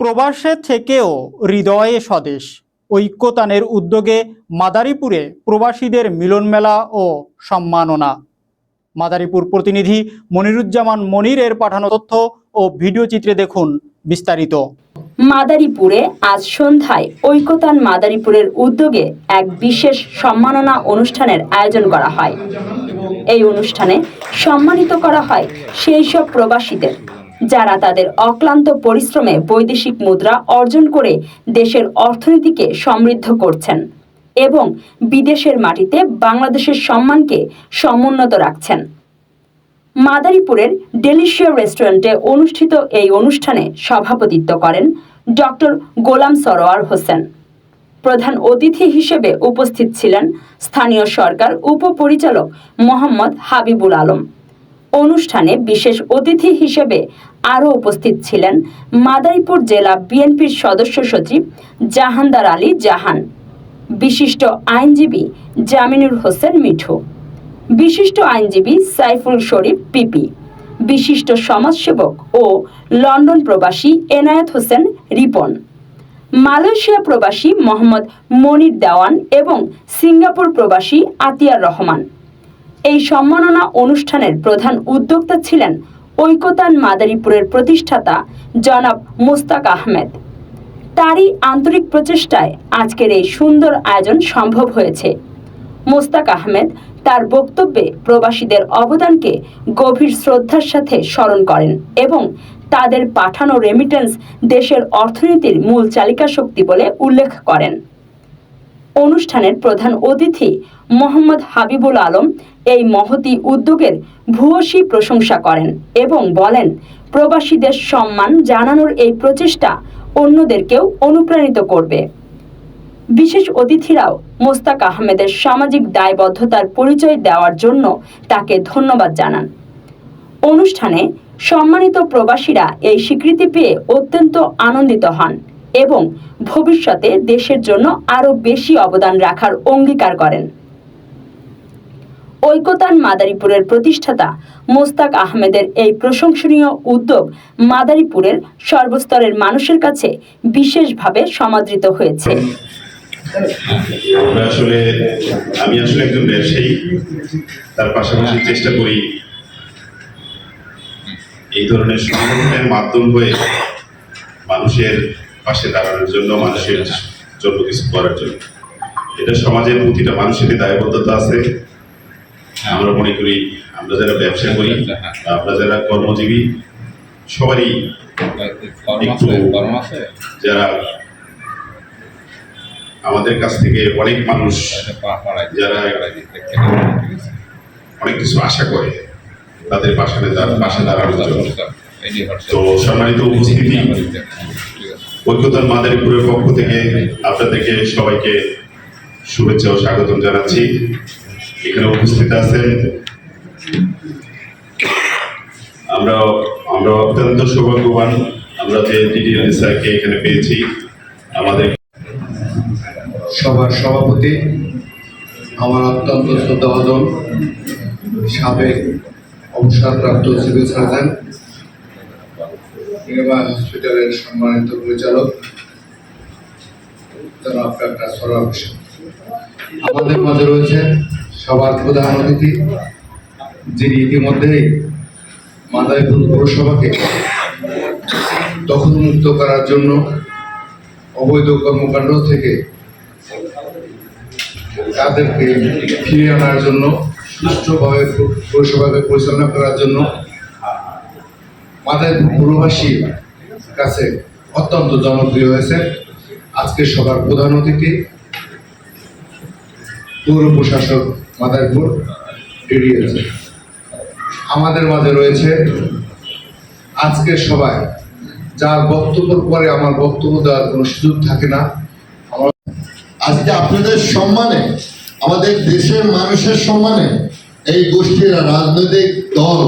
প্রবাসে থেকেও হৃদয়ে স্বদেশ। ঐক্যতানের উদ্যোগে মাদারীপুরে প্রবাসীদের মিলনমেলা ও সম্মাননা। মাদারীপুর প্রতিনিধি মনিরুজ্জামান মনিরের পাঠানো তথ্য ও ভিডিও চিত্রে দেখুন বিস্তারিত। মাদারীপুরে আজ সন্ধ্যায় ঐক্যতান মাদারীপুরের উদ্যোগে এক বিশেষ সম্মাননা অনুষ্ঠানের আয়োজন করা হয়। এই অনুষ্ঠানে সম্মানিত করা হয় সেই সব প্রবাসীদের। যারা তাদের অক্লান্ত পরিশ্রমে বৈদেশিক মুদ্রা অর্জন করে দেশের অর্থনীতিকে সমৃদ্ধ করছেন এবং বিদেশের মাটিতে বাংলাদেশের সম্মানকে সমুন্নত রাখছেন। মাদারীপুরের ডেলিশিয়া রেস্টুরেন্টে অনুষ্ঠিত এই অনুষ্ঠানে সভাপতিত্ব করেন ডক্টর গোলাম সরোয়ার হোসেন। প্রধান অতিথি হিসেবে উপস্থিত ছিলেন স্থানীয় সরকার উপপরিচালক মোহাম্মদ হাবিবুল আলম। অনুষ্ঠানে বিশেষ অতিথি হিসেবে আরও উপস্থিত ছিলেন মাদারীপুর জেলা বিএনপির সদস্য সচিব জাহানদার আলী জাহান, বিশিষ্ট আইনজীবী জামিনুর হোসেন মিঠু, বিশিষ্ট আইনজীবী সাইফুল শরীফ পিপি, বিশিষ্ট সমাজসেবক ও লন্ডন প্রবাসী এনায়েত হোসেন রিপন, মালয়েশিয়া প্রবাসী মোহাম্মদ মনির দেওয়ান এবং সিঙ্গাপুর প্রবাসী আতিয়ার রহমান। এই সম্মাননা অনুষ্ঠানের প্রধান উদ্যোক্তা ছিলেন ঐকতান মাদারীপুরের প্রতিষ্ঠাতা জনাব মুস্তাক আহমেদ। তারই আন্তরিক প্রচেষ্টায় আজকের এই সুন্দর আয়োজন সম্ভব হয়েছে। মোস্তাক আহমেদ তার বক্তব্যে প্রবাসীদের অবদানকে গভীর শ্রদ্ধার সাথে স্মরণ করেন এবং তাদের পাঠানো রেমিটেন্স দেশের অর্থনীতির মূল চালিকা শক্তি বলে উল্লেখ করেন। অনুষ্ঠানের প্রধান অতিথি মোহাম্মদ হাবিবুল আলম এই মহতি উদ্যোগের ভূয়সী প্রশংসা করেন এবং বলেন, প্রবাসীদের সম্মান জানানোর এই প্রচেষ্টা অন্যদেরকেও অনুপ্রাণিত করবে। বিশেষ অতিথিরাও মোস্তাক আহমেদের সামাজিক দায়বদ্ধতার পরিচয় দেওয়ার জন্য তাকে ধন্যবাদ জানান। অনুষ্ঠানে সম্মানিত প্রবাসীরা এই স্বীকৃতি পেয়ে অত্যন্ত আনন্দিত হন। এবং ভবিষ্যতে দেশের জন্য আরও বেশি অবদান রাখার অঙ্গীকার করেন। ঐকতান মাদারীপুরের প্রতিষ্ঠাতা মোস্তাক আহমেদের এই প্রশংসনীয় উদ্যোগ মাদারীপুরের সর্বস্তরের মানুষের কাছে বিশেষভাবে সমাদৃত হয়েছে। আসলে, আমি আসলে একজন ব্যবসায়ী, তার পাশাপাশি চেষ্টা করি এই ধরনের সংগঠনের মাধ্যম হয়ে মানুষের পাশে দাঁড়ানোর জন্য মানুষের জন্য কিছু করার জন্য এটা সমাজের প্রতিটা মানুষেরই দায়বদ্ধতা আছে আমরা মনে করি, আমরা যারা ব্যবসা করি, আমরা যারা কর্মজীবী, সবারই যারা আমাদের কাছ থেকে অনেক মানুষ যারা-? অনেক কিছু আশা করে, তাদের পাশে পাশে দাঁড়ানোর জন্য। তো সম্মানিত উপস্থিতি ঐক্যতান মাদারীপুরের পক্ষ থেকে আপনাদেরকে সবাইকে শুভেচ্ছা ও স্বাগতম জানাচ্ছি। এখানে উপস্থিত আছেন আমরা আমরা অত্যন্ত সৌভাগ্যবান, আমরা যে ডিডিএল স্যারকে এখানে পেয়েছি। আমাদের সভার সভাপতি, আমার অত্যন্ত শ্রদ্ধাভাজন সাবেক অবসরপ্রাপ্ত সিভিল সার্জন নির্মাণ হসপিটালের সম্মানিত পরিচালক। আমাদের মাঝে রয়েছেন সবার প্রধান অতিথি, যিনি ইতিমধ্যেই মাদারীপুর পৌরসভাকে দখলমুক্ত করার জন্য অবৈধ কর্মকাণ্ড থেকে তাদেরকে ফিরিয়ে আনার জন্য, সুষ্ঠুভাবে পৌরসভাকে পরিচালনা করার জন্য আমাদের পূর্ববাসীর কাছে অত্যন্ত জনপ্রিয় হয়েছে। আজকে সবার প্রধান অতিথি পৌর প্রশাসক মাদারপুর এড়িয়েছে আমাদের মাঝে রয়েছে আজকের সবাই। যার বক্তব্যের পরে আমার বক্তব্য দেওয়ার কোনো সুযোগ থাকে না। আজকে আপনাদের সম্মানে, আমাদের দেশের মানুষের সম্মানে এই গোষ্ঠীর রাজনৈতিক দল